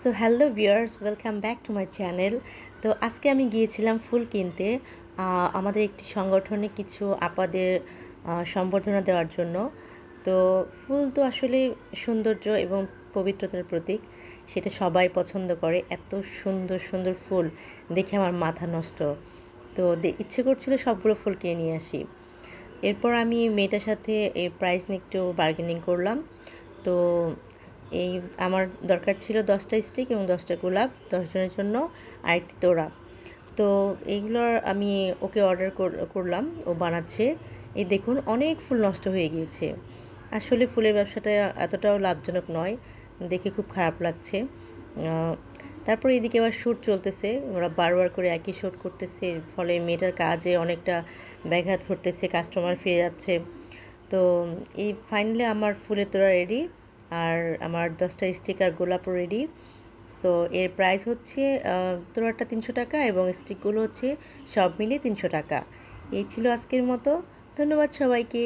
So hello viewers welcome back to my channel তো আজকে আমি গিয়েছিলাম ফুল কিনতে আমাদের একটি সংগঠনে কিছু আপাদের সম্বর্ধনা দেওয়ার জন্য। তো ফুল তো আসলে সৌন্দর্য এবং পবিত্রতার প্রতীক, সেটা সবাই পছন্দ করে। এত সুন্দর সুন্দর ফুল দেখে আমার মাথা নষ্ট। তো ইচ্ছে করছিল সবগুলো ফুল কিনে নিয়ে আসি। এরপর আমি মেয়েটার সাথে এই প্রাইস নিয়ে একটু বার্গেনিং করলাম। তো এই আমার দরকার ছিল দশটা স্টিক এবং দশটা গোলাপ দশজনের জন্য আরেকটি তোড়া। তো এইগুলোর আমি ওকে অর্ডার করলাম, ও বানাচ্ছে। এই দেখুন, অনেক ফুল নষ্ট হয়ে গিয়েছে। আসলে ফুলের ব্যবসাটা এতটাও লাভজনক নয়, দেখে খুব খারাপ লাগছে। তারপর এদিকে আবার শ্যুট চলতেছে, ওরা বারবার করে একই শ্যুট করতেছে ফলে মেয়েটার কাজে অনেকটা ব্যাঘাত ঘটতেছে কাস্টমার ফিরে যাচ্ছে। তো এই ফাইনালি আমার ফুলের তোড়া রেডি আর আমার দশটা স্টিকার গোলাপও রেডি সো এর প্রাইস হচ্ছে তোরাটা তিনশো টাকা এবং স্টিকগুলো হচ্ছে সব মিলিয়ে তিনশো টাকা। এই ছিল আজকের মতো। ধন্যবাদ সবাইকে।